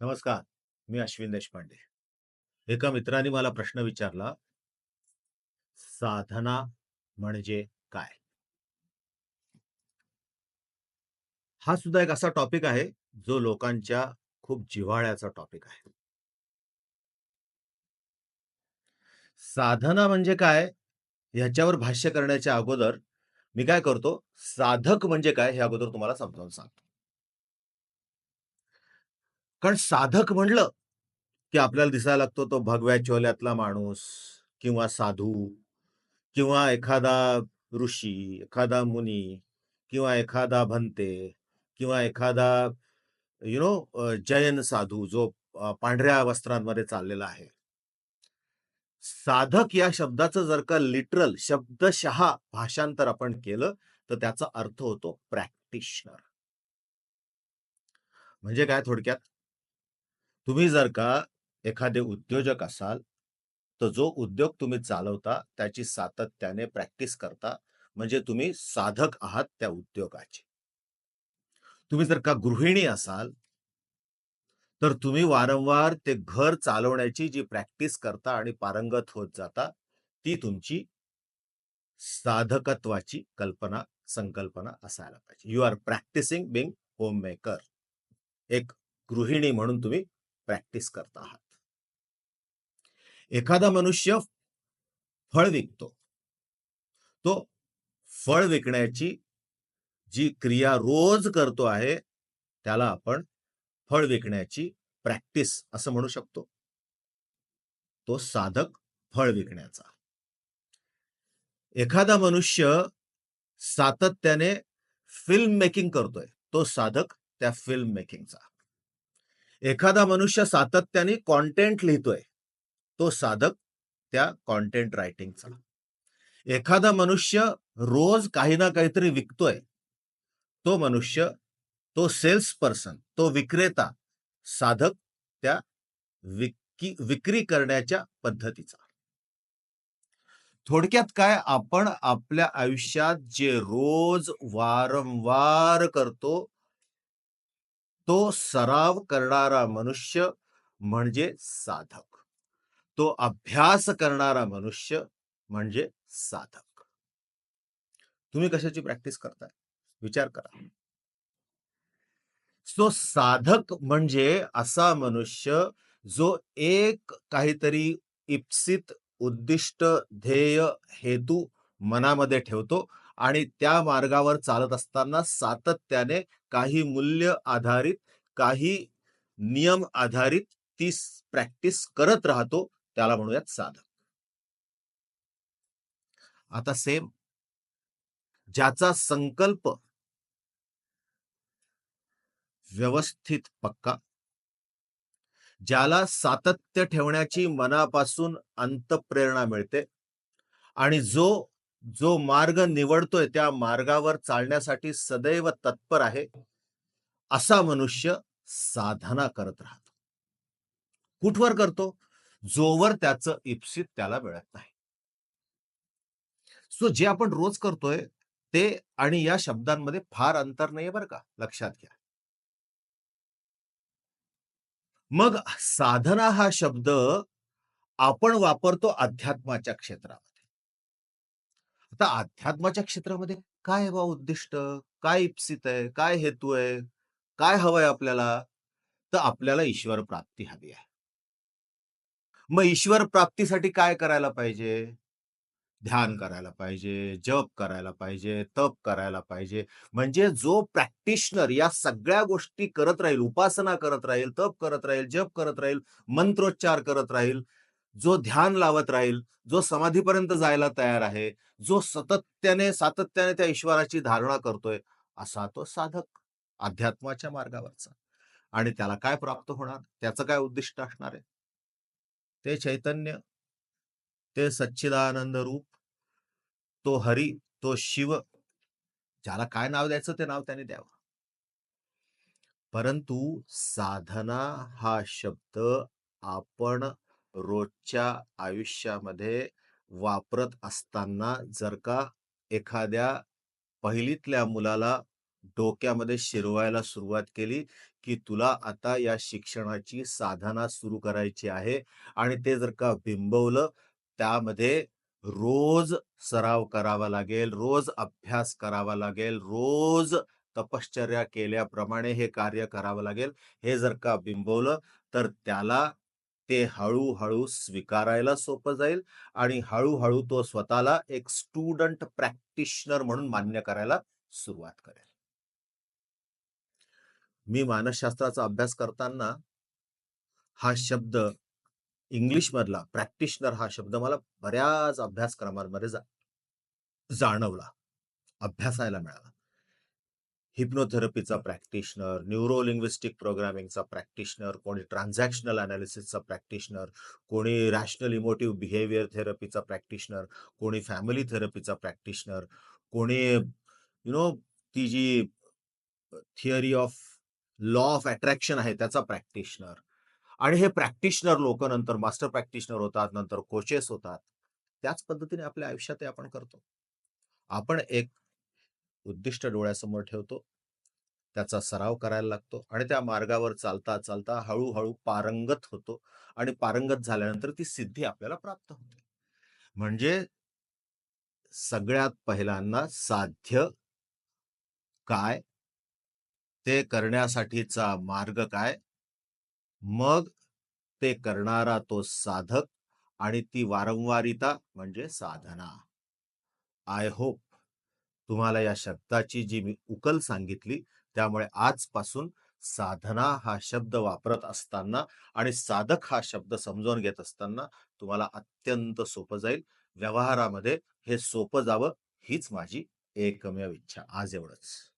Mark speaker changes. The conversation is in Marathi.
Speaker 1: नमस्कार. मी अश्विन देशपांडे. एका मित्राने मला प्रश्न विचारला साधना म्हणजे काय? हा सुद्धा एक असा टॉपिक आहे, जो लोकांच्या खूप जिव्हाळ्याचा टॉपिक आहे. साधना म्हणजे काय? ह्याच्यावर भाष्य करण्याच्या अगोदर मी काय करतो, साधक म्हणजे काय हे अगोदर तुम्हाला समजावून सांगतो. कारण साधक म्हणलं, की आपल्याला दिसायला लागतो तो भगव्या चोल्यातला माणूस किंवा साधू किंवा एखादा ऋषी, एखादा मुनी किंवा एखादा भंते किंवा एखादा यु नो जैन साधू जो पांढऱ्या वस्त्रांमध्ये चाललेला आहे. साधक या शब्दाचं जर का लिटरल शब्दशः भाषांतर आपण केलं, तर त्याचा अर्थ होतो प्रॅक्टिशनर. म्हणजे काय थोडक्यात? तुम्ही जर का एखादे उद्योजक असाल, तर जो उद्योग तुम्ही चालवता त्याची सातत्याने प्रॅक्टिस करता, म्हणजे तुम्ही साधक आहात त्या उद्योगाचे. तुम्ही जर का गृहिणी असाल, तर तुम्ही वारंवार ते घर चालवण्याची जी प्रॅक्टिस करता आणि पारंगत होत जाता, ती तुमची साधकत्वाची कल्पना, संकल्पना असायला पाहिजे. You are practising being home maker एक गृहिणी म्हणून तुम्ही प्रॅक्टिस करत आहात. एखादा मनुष्य फळ विकतो. तो फळ विकण्याची जी क्रिया रोज करतो आहे, त्याला आपण फळ विकण्याची प्रॅक्टिस असं म्हणू शकतो. तो साधक फळ विकण्याचा. एखादा मनुष्य सातत्याने फिल्म मेकिंग करतोय, तो साधक त्या फिल्म मेकिंगचा. एखादा मनुष्य सातत्याने कॉन्टेंट लिहितोय, तो साधक त्या कॉन्टेंट रायटिंगचा. एखादा मनुष्य रोज काही ना काहीतरी विकतोय, तो मनुष्य, तो सेल्स पर्सन, तो विक्रेता, साधक त्या विक्की विक्री करण्याच्या पद्धतीचा. थोडक्यात काय आपण आपल्या आयुष्यात जे रोज वारंवार करतो तो सराव करणारा मनुष्य म्हणजे साधक. तो अभ्यास करणारा मनुष्य म्हणजे साधक. तुम्ही कशाची प्रॅक्टिस करताय? विचार करा. सो साधक म्हणजे असा मनुष्य जो एक काहीतरी इप्सित उद्दिष्ट, ध्येय, हेतू मनामध्ये ठेवतो आणि त्या मार्गावर चालत असताना सातत्याने काही मूल्य आधारित, काही नियम आधारित ती प्रॅक्टिस करत राहतो, त्याला म्हणूयात साधक. आता सेम ज्याचा संकल्प व्यवस्थित पक्का ज्याला सातत्य ठेवण्याची मनापासून अंतप्रेरणा मिळते आणि जो, जो मार्ग निवडतोय त्या मार्गावर चालण्यासाठी सदैव तत्पर आहे, असा मनुष्य साधना करत राहतो. कुठवर करतो? जोवर त्याचं इप्सित त्याला मिळत नाही. सो जे आपण रोज करतोय, ते आणि या शब्दांमध्ये फार अंतर नाहीये बरं का, लक्षात घ्या. मग साधना हा शब्द आपण वापरतो अध्यात्माच्या क्षेत्रात आता अध्यात्माच्या क्षेत्रामध्ये काय आहे बा उद्दिष्ट? काय इप्सित आहे? काय हेतू आहे? काय हवंय आपल्याला? तर आपल्याला ईश्वर प्राप्ती हवी आहे. मग ईश्वर प्राप्तीसाठी काय करायला पाहिजे? ध्यान करायला पाहिजे, जप करायला पाहिजे, तप करायला पाहिजे. म्हणजे जो प्रॅक्टिशनर या सगळ्या गोष्टी करत राहील, उपासना करत राहील, तप करत राहील, जप करत राहील, मंत्रोच्चार करत राहील, जो ध्यान लावत राहील, जो समाधीपर्यंत जायला तयार आहे, जो सतत्याने सातत्याने त्या ईश्वराची धारणा करतोय, असा तो साधक अध्यात्माच्या मार्गावरचा. आणि त्याला काय प्राप्त होणार? त्याचं काय उद्दिष्ट असणार आहे? ते चैतन्य, ते सच्चिदानंद रूप, तो हरी, तो शिव, ज्याला काय नाव द्यायचं ते नाव त्याने द्यावं. परंतु साधना हा शब्द आपण रोजच्या आयुष्यामध्ये वापरत असताना जर का एखाद्या पहिलीतल्या मुलाला डोक्यामध्ये शिरवायला सुरुवात केली, की तुला आता या शिक्षणाची साधना सुरू करायची आहे आणि ते जर का बिंबवलं, त्यामध्ये रोज सराव करावा लागेल, रोज अभ्यास करावा लागेल, रोज तपश्चर्या केल्याप्रमाणे हे कार्य करावं लागेल. हे जर का बिंबवलं, तर त्याला ते हळूहळू स्वीकारायला सोपं जाईल आणि हळूहळू तो स्वतःला एक स्टुडंट प्रॅक्टिशनर म्हणून मान्य करायला सुरुवात करेल. मी मानसशास्त्राचा अभ्यास करताना हा शब्द इंग्लिश मधला प्रॅक्टिशनर हा शब्द मला बऱ्याच अभ्यासक्रमांमध्ये जा जाणवला, अभ्यासायला मिळाला. हिप्नोथेरपीचा प्रॅक्टिशनर, न्यूरो लिंग्विस्टिक प्रोग्रामिंगचा प्रॅक्टिशनर, कोणी ट्रान्झॅक्शनल अनालिसिसचा प्रॅक्टिशनर, कोणी रॅशनल इमोटिव्ह बिहेवियर थेरपीचा प्रॅक्टिशनर, कोणी फॅमिली थेरपीचा प्रॅक्टिशनर, कोणी यु नो ती जी theory of law of attraction आहे त्याचा प्रॅक्टिशनर आणि हे प्रॅक्टिशनर लोक नंतर मास्टर प्रॅक्टिशनर होतात, नंतर कोचेस होतात. त्याच पद्धतीने आपल्या आयुष्यात आपण करतो. आपण एक उद्दिष्ट डोळ्यासमोर ठेवतो. त्याचा सराव करायला लागतो आणि त्या मार्गावर चालता, चालता हळूहळू पारंगत होतो आणि पारंगत झाल्यानंतर ती सिद्धी आपल्याला प्राप्त होते. म्हणजे सगळ्यात पहिल्यांदा साध्य काय? ते करण्यासाठीचा मार्ग काय? मग ते करणारा तो साधक आणि ती वारंवारिता म्हणजे साधना. आय होप तुम्हाला या शब्दाची जी मी उकल सांगितली, त्यामुळे आजपासून साधना हा शब्द वापरत असताना आणि साधक हा शब्द समजावून घेत असताना तुम्हाला अत्यंत सोपं जाईल. व्यवहारामध्ये हे सोपं जावं हीच माझी एकमेव इच्छा. आज एवढंच.